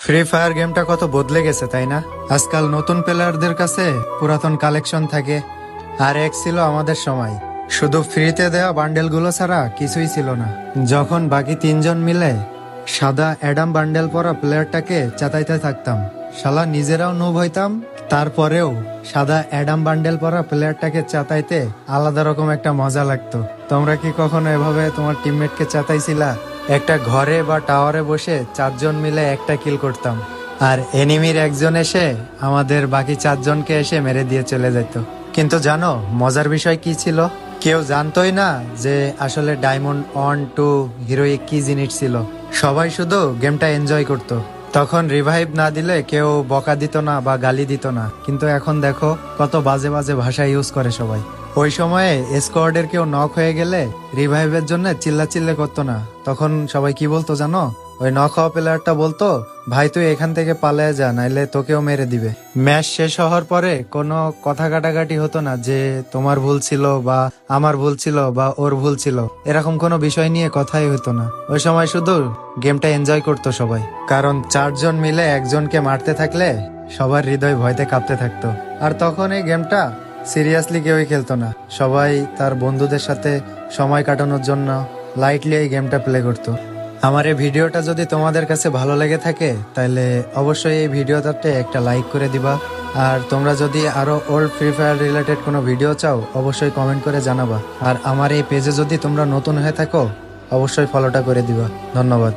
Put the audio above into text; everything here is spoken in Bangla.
ফ্রি ফায়ার গেমটা কত বদলে গেছে, তাই না? আজকাল নতুন প্লেয়ারদের কাছে পুরাতন কালেকশন থাকে। আর এক ছিল আমাদের সময়। শুধু ফ্রিতে দেওয়া বান্ডেলগুলো ছাড়া কিছুই ছিল না। যখন বাকি তিনজন মিলে সাদা অ্যাডাম বান্ডেল পরা প্লেয়ারটাকে চাতাইতে থাকতাম, শালা নিজেরাও নুব হইতাম, তারপরেও সাদা অ্যাডাম বান্ডেল পরা প্লেয়ারটাকে চাতাইতে আলাদা রকম একটা মজা লাগতো। তোমরা কি কখনো এভাবে তোমার টিমমেটকে চাতাইছিলা? একটা ঘরে বা টাওয়ারে বসে চারজন মিলে একটা কিল করতাম। আর এনিমির একজন এসে আমাদের বাকি চারজনকে এসে মেরে দিয়ে চলে যেত। কিন্তু জানো, মজার বিষয় কি ছিল? কেউ জানতোই না যে আসলে ডায়মন্ড অন টু, হিরোইক কি জিনিস ছিল। সবাই শুধু গেমটা এনজয় করতো। তখন রিভাইভ না দিলে কেউ বকা দিত না বা গালি দিত না। কিন্তু এখন দেখো, কত বাজে বাজে ভাষা ইউজ করে সবাই। ওই সময়ে স্কোয়াডের কেউ নক হয়ে গেলে রিভাইভের জন্য চিল্লা চিল্লে করতো না। তখন সবাই কি বলতো জানো? ওই নক হওয়া প্লেয়ারটা বলতো, ভাই, তুই এখান থেকে পালিয়ে যা, নাইলে তোকেও মেরে দিবে। ম্যাচ শেষ হওয়ার পরে কোনো কথা কাটাকাটি হতো না যে তোমার ভুল ছিল বা আমার ভুল ছিল বা ওর ভুল ছিল। এরকম কোনো বিষয় নিয়ে কথাই হতো না। ওই সময় শুধু গেমটা এনজয় করতো সবাই। কারণ চারজন মিলে একজনকে মারতে থাকলে সবার হৃদয় ভয়তে কাঁপতে থাকতো। আর তখন এই গেমটা সিরিয়াসলি কেউই খেলতো না। সবাই তার বন্ধুদের সাথে সময় কাটানোর জন্য লাইটলি এই গেমটা প্লে করতো। আমার এই ভিডিওটা যদি তোমাদের কাছে ভালো লেগে থাকে, তাহলে অবশ্যই এই ভিডিওটাতে একটা লাইক করে দিবা। আর তোমরা যদি আরও ওল্ড ফ্রি ফায়ার রিলেটেড কোনো ভিডিও চাও, অবশ্যই কমেন্ট করে জানাবা। আর আমার এই পেজে যদি তোমরা নতুন হয়ে থাকো, অবশ্যই ফলোটা করে দিবা। ধন্যবাদ।